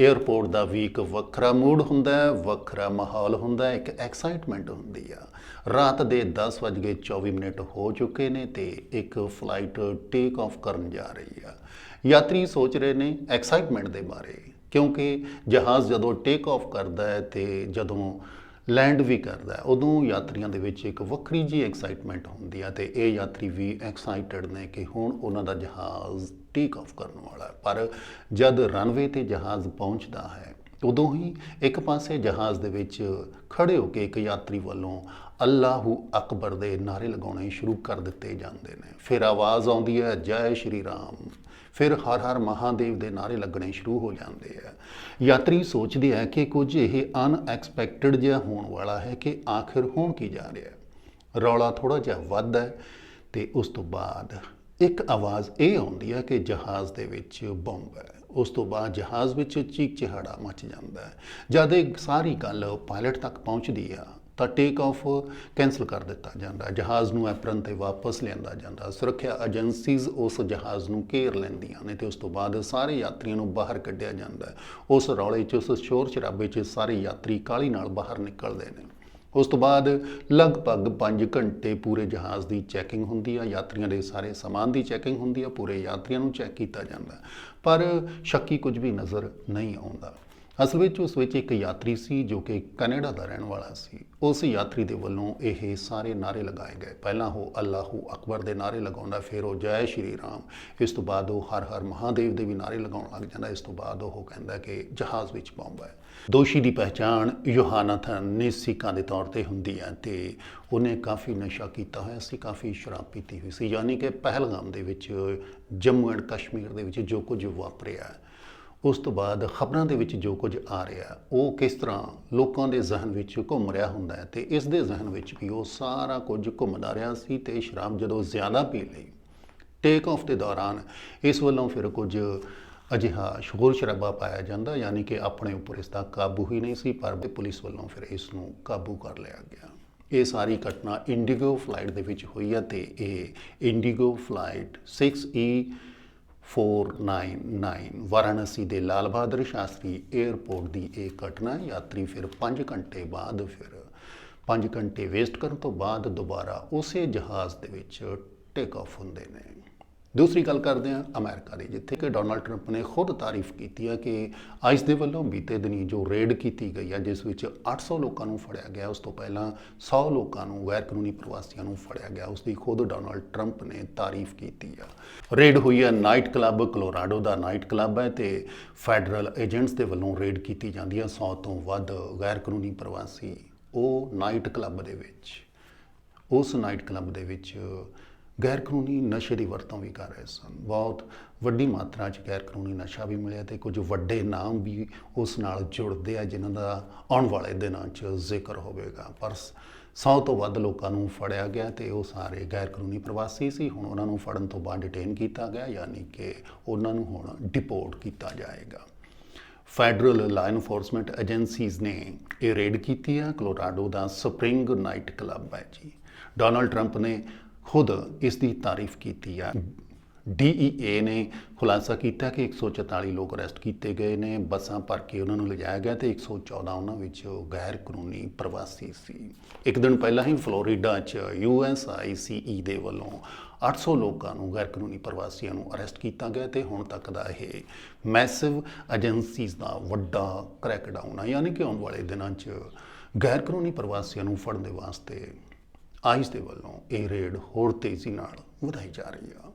Airport ਦਾ ਵੀ ਇੱਕ ਵੱਖਰਾ mood ਹੁੰਦਾ ਹੈ, ਵੱਖਰਾ ਮਾਹੌਲ ਹੁੰਦਾ ਹੈ, ਇੱਕ ਐਕਸਾਈਟਮੈਂਟ ਹੁੰਦੀ ਆ। ਰਾਤ ਦੇ 10:24 ਮਿੰਟ ਹੋ ਚੁੱਕੇ ਨੇ ਤੇ ਇੱਕ ਫਲਾਈਟ ਟੇਕ ਆਫ ਕਰਨ ਜਾ ਰਹੀ ਆ। ਯਾਤਰੀ ਸੋਚ ਰਹੇ ਨੇ ਐਕਸਾਈਟਮੈਂਟ ਦੇ ਬਾਰੇ, ਕਿਉਂਕਿ ਜਹਾਜ਼ ਜਦੋਂ ਟੇਕ ਆਫ ਕਰਦਾ ਹੈ ਤੇ ਜਦੋਂ ਲੈਂਡ ਵੀ ਕਰਦਾ ਉਦੋਂ ਯਾਤਰੀਆਂ ਦੇ ਵਿੱਚ ਇੱਕ ਵੱਖਰੀ ਜੀ ਐਕਸਾਈਟਮੈਂਟ ਹੁੰਦੀ ਆ ਤੇ ਇਹ ਯਾਤਰੀ ਵੀ ਐਕਸਾਈਟਡ ਨੇ ਕਿ ਹੁਣ ਉਹਨਾਂ ਦਾ ਜਹਾਜ਼ ਟੇਕ ਆਫ ਕਰਨ ਵਾਲਾ ਹੈ। ਪਰ ਜਦ ਰਨਵੇ ਤੇ ਜਹਾਜ਼ ਪਹੁੰਚਦਾ ਹੈ, ਉਦੋਂ ਹੀ ਇੱਕ ਪਾਸੇ ਜਹਾਜ਼ ਦੇ ਵਿੱਚ ਖੜੇ ਹੋ ਕੇ ਇੱਕ ਯਾਤਰੀ ਵੱਲੋਂ ਅੱਲਾਹੂ ਅਕਬਰ ਦੇ ਨਾਰੇ ਲਗਾਉਣੇ ਸ਼ੁਰੂ ਕਰ ਦਿੱਤੇ ਜਾਂਦੇ ਨੇ। ਫਿਰ ਆਵਾਜ਼ ਆਉਂਦੀ ਹੈ, ਜੈ ਸ਼੍ਰੀ ਰਾਮ। ਫਿਰ ਹਰ ਹਰ ਮਹਾਦੇਵ ਦੇ ਨਾਰੇ ਲੱਗਣੇ ਸ਼ੁਰੂ ਹੋ ਜਾਂਦੇ ਆ। ਯਾਤਰੀ ਸੋਚਦੇ ਆ ਕਿ ਕੁਝ ਇਹ ਅਨਐਕਸਪੈਕਟਡ ਜਿਹਾ ਹੋਣ ਵਾਲਾ ਹੈ ਕਿ ਆਖਿਰ ਹੋਣ ਕੀ ਜਾ ਰਿਹਾ ਹੈ। ਰੌਲਾ ਥੋੜਾ ਜਿਹਾ ਵੱਧ ਹੈ ਤੇ ਉਸ ਤੋਂ ਬਾਅਦ ਇੱਕ ਆਵਾਜ਼ ਇਹ ਆਉਂਦੀ ਹੈ ਕਿ ਜਹਾਜ਼ ਦੇ ਵਿੱਚ ਬੰਬ ਹੈ। ਉਸ ਤੋਂ ਬਾਅਦ ਜਹਾਜ਼ ਵਿੱਚ ਚੀਕ ਚਿਹਾੜਾ ਮਚ ਜਾਂਦਾ ਹੈ। ਜਦ ਇਹ ਸਾਰੀ ਗੱਲ ਪਾਇਲਟ ਤੱਕ ਪਹੁੰਚਦੀ ਆ ਤਾਂ ਟੇਕ ਆਫ ਕੈਨਸਲ ਕਰ ਦਿੱਤਾ ਜਾਂਦਾ। ਜਹਾਜ਼ ਨੂੰ ਐਪਰਨ ਤੇ ਵਾਪਸ ਲਿਆਂਦਾ ਜਾਂਦਾ। ਸੁਰੱਖਿਆ ਏਜੰਸੀਜ਼ ਉਸ ਜਹਾਜ਼ ਨੂੰ ਘੇਰ ਲੈਂਦੀਆਂ ਨੇ ਤੇ ਉਸ ਤੋਂ ਬਾਅਦ ਸਾਰੇ ਯਾਤਰੀਆਂ ਨੂੰ ਬਾਹਰ ਕੱਢਿਆ ਜਾਂਦਾ। ਉਸ ਰੌਲੇ 'ਚ, ਉਸ ਸ਼ੋਰ ਸ਼ਰਾਬੇ 'ਚ ਸਾਰੇ ਯਾਤਰੀ ਕਾਲੀ ਨਾਲ ਬਾਹਰ ਨਿਕਲਦੇ ਨੇ। ਉਸ ਤੋਂ ਬਾਅਦ ਲਗਭਗ 5 ਘੰਟੇ ਪੂਰੇ ਜਹਾਜ਼ ਦੀ ਚੈਕਿੰਗ ਹੁੰਦੀ ਆ। ਯਾਤਰੀਆਂ ਦੇ ਸਾਰੇ ਸਮਾਨ ਦੀ ਚੈਕਿੰਗ ਹੁੰਦੀ ਆ। ਪੂਰੇ ਯਾਤਰੀਆਂ ਨੂੰ ਚੈੱਕ ਕੀਤਾ ਜਾਂਦਾ। ਪਰ ਸ਼ੱਕੀ ਕੁਝ ਵੀ ਨਜ਼ਰ ਨਹੀਂ ਆਉਂਦਾ। ਅਸਲ ਵਿੱਚ ਉਸ ਵਿੱਚ ਇੱਕ ਯਾਤਰੀ ਸੀ ਜੋ ਕਿ ਕੈਨੇਡਾ ਦਾ ਰਹਿਣ ਵਾਲਾ ਸੀ। ਉਸ ਯਾਤਰੀ ਦੇ ਵੱਲੋਂ ਇਹ ਸਾਰੇ ਨਾਰੇ ਲਗਾਏ ਗਏ। ਪਹਿਲਾਂ ਉਹ ਅੱਲਾਹੂ ਅਕਬਰ ਦੇ ਨਾਰੇ ਲਗਾਉਂਦਾ, ਫਿਰ ਉਹ ਜੈ ਸ਼੍ਰੀ ਰਾਮ। ਇਸ ਤੋਂ ਬਾਅਦ ਉਹ ਹਰ ਹਰ ਮਹਾਦੇਵ ਦੇ ਵੀ ਨਾਰੇ ਲਗਾਉਣ ਲੱਗ ਜਾਂਦਾ। ਇਸ ਤੋਂ ਬਾਅਦ ਉਹ ਕਹਿੰਦਾ ਕਿ ਜਹਾਜ਼ ਵਿੱਚ ਬੰਬ ਹੈ। ਦੋਸ਼ੀ ਦੀ ਪਹਿਚਾਣ ਯੋਹਾਨਾਥਨ ਨੇਸਿਕਾ ਦੇ ਤੌਰ ਤੇ ਹੁੰਦੀ ਹੈ ਤੇ ਉਹਨੇ ਕਾਫੀ ਨਸ਼ਾ ਕੀਤਾ ਹੋਇਆ ਸੀ, ਕਾਫੀ ਸ਼ਰਾਬ ਪੀਤੀ ਹੋਈ ਸੀ। ਯਾਨੀ ਕਿ ਪਹਿਲਗਾਮ ਦੇ ਵਿੱਚ ਜੰਮੂ ਐਂਡ ਕਸ਼ਮੀਰ ਦੇ ਵਿੱਚ ਜੋ ਕੁਝ ਵਾਪਰਿਆ ਉਸ ਤੋਂ ਬਾਅਦ ਖਬਰਾਂ ਦੇ ਵਿੱਚ ਜੋ ਕੁਝ ਆ ਰਿਹਾ, ਉਹ ਕਿਸ ਤਰ੍ਹਾਂ ਲੋਕਾਂ ਦੇ ਜ਼ਿਹਨ ਵਿੱਚ ਘੁੰਮ ਰਿਹਾ ਹੁੰਦਾ ਹੈ ਤੇ ਇਸ ਦੇ ਜ਼ਿਹਨ ਵਿੱਚ ਵੀ ਉਹ ਸਾਰਾ ਕੁਝ ਘੁੰਮਦਾ ਰਿਹਾ ਸੀ ਤੇ ਸ਼ਰਾਬ ਜਦੋਂ ਜ਼ਿਆਦਾ ਪੀ ਲਈ ਟੇਕ ਆਫ ਦੇ ਦੌਰਾਨ ਇਸ ਵੱਲੋਂ ਫਿਰ ਕੁਝ ਅਜਿਹਾ ਸ਼ੋਰ ਸ਼ਰਾਬਾ ਪਾਇਆ ਜਾਂਦਾ, ਯਾਨੀ ਕਿ ਆਪਣੇ ਉੱਪਰ ਇਸ ਦਾ ਕਾਬੂ ਹੀ ਨਹੀਂ ਸੀ, ਪਰ ਪੁਲਿਸ ਵੱਲੋਂ ਫਿਰ ਇਸ ਨੂੰ ਕਾਬੂ ਕਰ ਲਿਆ ਗਿਆ। ਇਹ ਸਾਰੀ ਘਟਨਾ ਇੰਡੀਗੋ ਫਲਾਈਟ ਦੇ ਵਿੱਚ ਹੋਈ ਹੈ ਤੇ ਇਹ ਇੰਡੀਗੋ ਫਲਾਈਟ 6E 499 ਵਾਰਾਣਸੀ ਦੇ ਲਾਲ ਬਹਾਦਰ ਸ਼ਾਸਤਰੀ 에ਅਰਪੋਰਟ ਦੀ ਇਹ ਘਟਨਾ ਯਾਤਰੀ ਫਿਰ 5 ਘੰਟੇ ਬਾਅਦ ਫਿਰ 5 ਘੰਟੇ ਵੇਸਟ ਕਰਨ ਤੋਂ ਬਾਅਦ ਦੁਬਾਰਾ ਉਸੇ ਜਹਾਜ਼ ਦੇ ਵਿੱਚ ਟੇਕ ਆਫ ਹੁੰਦੇ ਨੇ ਦੂਸਰੀ ਗੱਲ ਕਰਦੇ ਹਾਂ, ਅਮਰੀਕਾ ਦੀ, ਜਿੱਥੇ ਕਿ ਡੋਨਲਡ ਟਰੰਪ ਨੇ ਖੁਦ ਤਾਰੀਫ ਕੀਤੀ ਹੈ ਕਿ ਆਈਸ ਦੇ ਵੱਲੋਂ ਬੀਤੇ ਦਿਨੀ ਜੋ ਰੇਡ ਕੀਤੀ ਗਈ ਹੈ ਜਿਸ ਵਿੱਚ 800 ਲੋਕਾਂ ਨੂੰ ਫੜਿਆ ਗਿਆ, ਉਸ ਤੋਂ ਪਹਿਲਾਂ 100 ਲੋਕਾਂ ਨੂੰ ਗੈਰ ਕਾਨੂੰਨੀ ਪ੍ਰਵਾਸੀਆਂ ਨੂੰ ਫੜਿਆ ਗਿਆ, ਉਸ ਦੀ ਖੁਦ ਡੋਨਲਡ ਟਰੰਪ ਨੇ ਤਾਰੀਫ ਕੀਤੀ ਆ। ਰੇਡ ਹੋਈ ਹੈ ਨਾਈਟ ਕਲੱਬ ਕਲੋਰਾਡੋ ਦਾ ਨਾਈਟ ਕਲੱਬ ਹੈ ਤੇ ਫੈਡਰਲ ਏਜੰਟਸ ਦੇ ਵੱਲੋਂ ਰੇਡ ਕੀਤੀ ਜਾਂਦੀ ਹੈ 100 ਤੋਂ ਵੱਧ ਗੈਰ ਕਾਨੂੰਨੀ ਪ੍ਰਵਾਸੀ, ਉਹ ਨਾਈਟ ਕਲੱਬ ਦੇ ਵਿੱਚ, ਉਸ ਨਾਈਟ ਕਲੱਬ ਦੇ ਵਿੱਚ ਗੈਰ ਕਾਨੂੰਨੀ ਨਸ਼ੇ ਦੀ ਵਰਤੋਂ ਵੀ ਕਰ ਰਹੇ ਸਨ। ਬਹੁਤ ਵੱਡੀ ਮਾਤਰਾ 'ਚ ਗੈਰ ਕਾਨੂੰਨੀ ਨਸ਼ਾ ਵੀ ਮਿਲਿਆ ਤੇ ਕੁਝ ਵੱਡੇ ਨਾਮ ਵੀ ਉਸ ਨਾਲ ਜੁੜਦੇ ਆ, ਜਿਨ੍ਹਾਂ ਦਾ ਆਉਣ ਵਾਲੇ ਦਿਨਾਂ 'ਚ ਜ਼ਿਕਰ ਹੋਵੇਗਾ। ਪਰ 100 ਤੋਂ ਵੱਧ ਲੋਕਾਂ ਨੂੰ ਫੜਿਆ ਗਿਆ ਤੇ ਉਹ ਸਾਰੇ ਗੈਰ ਕਾਨੂੰਨੀ ਪ੍ਰਵਾਸੀ ਸੀ। ਹੁਣ ਉਹਨਾਂ ਨੂੰ ਫੜਨ ਤੋਂ ਬਾਅਦ ਡਿਟੇਨ ਕੀਤਾ ਗਿਆ, ਯਾਨੀ ਕਿ ਉਹਨਾਂ ਨੂੰ ਹੁਣ ਡਿਪੋਰਟ ਕੀਤਾ ਜਾਏਗਾ। ਫੈਡਰਲ ਲਾ ਇਨਫੋਰਸਮੈਂਟ ਏਜੰਸੀਜ਼ ਨੇ ਇਹ ਰੇਡ ਕੀਤੀ ਆ। ਕਲੋਰਾਡੋ ਦਾ ਸਪਰਿੰਗ ਨਾਈਟ ਕਲੱਬ ਹੈ ਜੀ। ਡੋਨਲਡ ਟਰੰਪ ਨੇ ਖੁਦ ਇਸ ਦੀ ਤਾਰੀਫ ਕੀਤੀ ਹੈ। DEA ਨੇ ਖੁਲਾਸਾ ਕੀਤਾ ਕਿ 144 ਲੋਕ ਅਰੈਸਟ ਕੀਤੇ ਗਏ ਨੇ, ਬੱਸਾਂ ਭਰ ਕੇ ਉਹਨਾਂ ਨੂੰ ਲਿਜਾਇਆ ਗਿਆ ਤੇ 114 ਉਹਨਾਂ ਵਿੱਚ ਗੈਰ ਕਾਨੂੰਨੀ ਪ੍ਰਵਾਸੀ ਸੀ। ਇੱਕ ਦਿਨ ਪਹਿਲਾਂ ਹੀ ਫਲੋਰੀਡਾ 'ਚ USICE ਦੇ ਵੱਲੋਂ 800 ਲੋਕਾਂ ਨੂੰ ਗੈਰ ਕਾਨੂੰਨੀ ਪ੍ਰਵਾਸੀਆਂ ਨੂੰ ਅਰੈਸਟ ਕੀਤਾ ਗਿਆ ਤੇ ਹੁਣ ਤੱਕ ਦਾ ਇਹ ਮੈਸਿਵ ਏਜੰਸੀਜ਼ ਦਾ ਵੱਡਾ ਕ੍ਰੈਕਡਾਊਨ ਆ, ਯਾਨੀ ਕਿ ਆਉਣ ਵਾਲੇ ਦਿਨਾਂ 'ਚ ਗੈਰ ਕਾਨੂੰਨੀ ਪ੍ਰਵਾਸੀਆਂ ਨੂੰ ਫੜਨ ਦੇ ਵਾਸਤੇ ਆਈਸ ਦੇ ਵੱਲੋਂ ਇਹ ਰੇਡ ਹੋਰ ਤੇਜ਼ੀ ਨਾਲ ਵਧਾਈ ਜਾ ਰਹੀ ਆ।